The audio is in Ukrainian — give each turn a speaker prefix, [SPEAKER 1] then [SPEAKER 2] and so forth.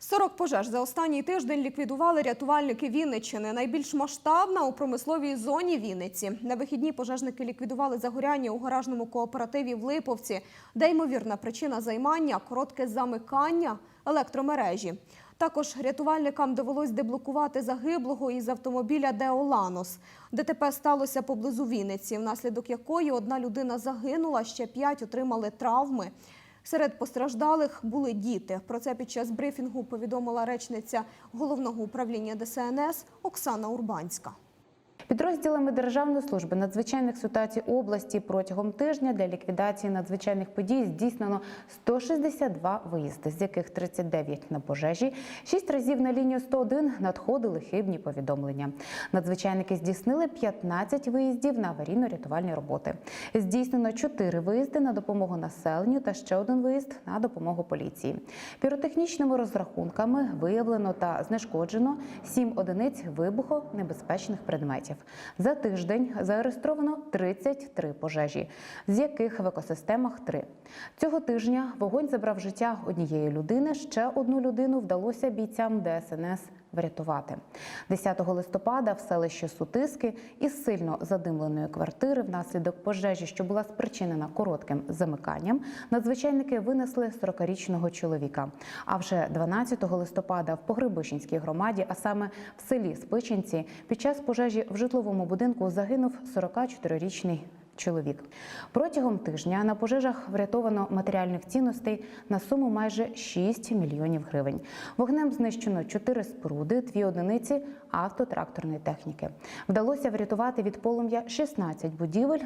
[SPEAKER 1] 40 пожеж за останній тиждень ліквідували рятувальники Вінниччини. Найбільш масштабна у промисловій зоні Вінниці. На вихідні пожежники ліквідували загоряння у гаражному кооперативі в Липовці, де ймовірна причина займання коротке замикання електромережі. Також рятувальникам довелось деблокувати загиблого із автомобіля Деоланос. ДТП сталося поблизу Вінниці, внаслідок якої одна людина загинула, ще п'ять отримали травми. Серед постраждалих були діти. Про це під час брифінгу повідомила речниця головного управління ДСНС Оксана Урбанська.
[SPEAKER 2] Підрозділами Державної служби надзвичайних ситуацій області протягом тижня для ліквідації надзвичайних подій здійснено 162 виїзди, з яких 39 на пожежі, 6 разів на лінію 101 надходили хибні повідомлення. Надзвичайники здійснили 15 виїздів на аварійно-рятувальні роботи. Здійснено 4 виїзди на допомогу населенню та ще один виїзд на допомогу поліції. Піротехнічними розрахунками виявлено та знешкоджено 7 одиниць вибухонебезпечних предметів. За тиждень зареєстровано 33 пожежі, з яких в екосистемах 3. Цього тижня вогонь забрав життя однієї людини. Ще одну людину вдалося бійцям ДСНС врятувати. 10 листопада в селищі Сутиски із сильно задимленої квартири внаслідок пожежі, що була спричинена коротким замиканням, надзвичайники винесли 40-річного чоловіка. А вже 12 листопада в Погребищенській громаді, а саме в селі Спичинці, під час пожежі в житловому будинку загинув 44-річний чоловік. Протягом тижня на пожежах врятовано матеріальних цінностей на суму майже 6 мільйонів гривень. Вогнем знищено 4 споруди, 2 одиниці автотракторної техніки. Вдалося врятувати від полум'я 16 будівель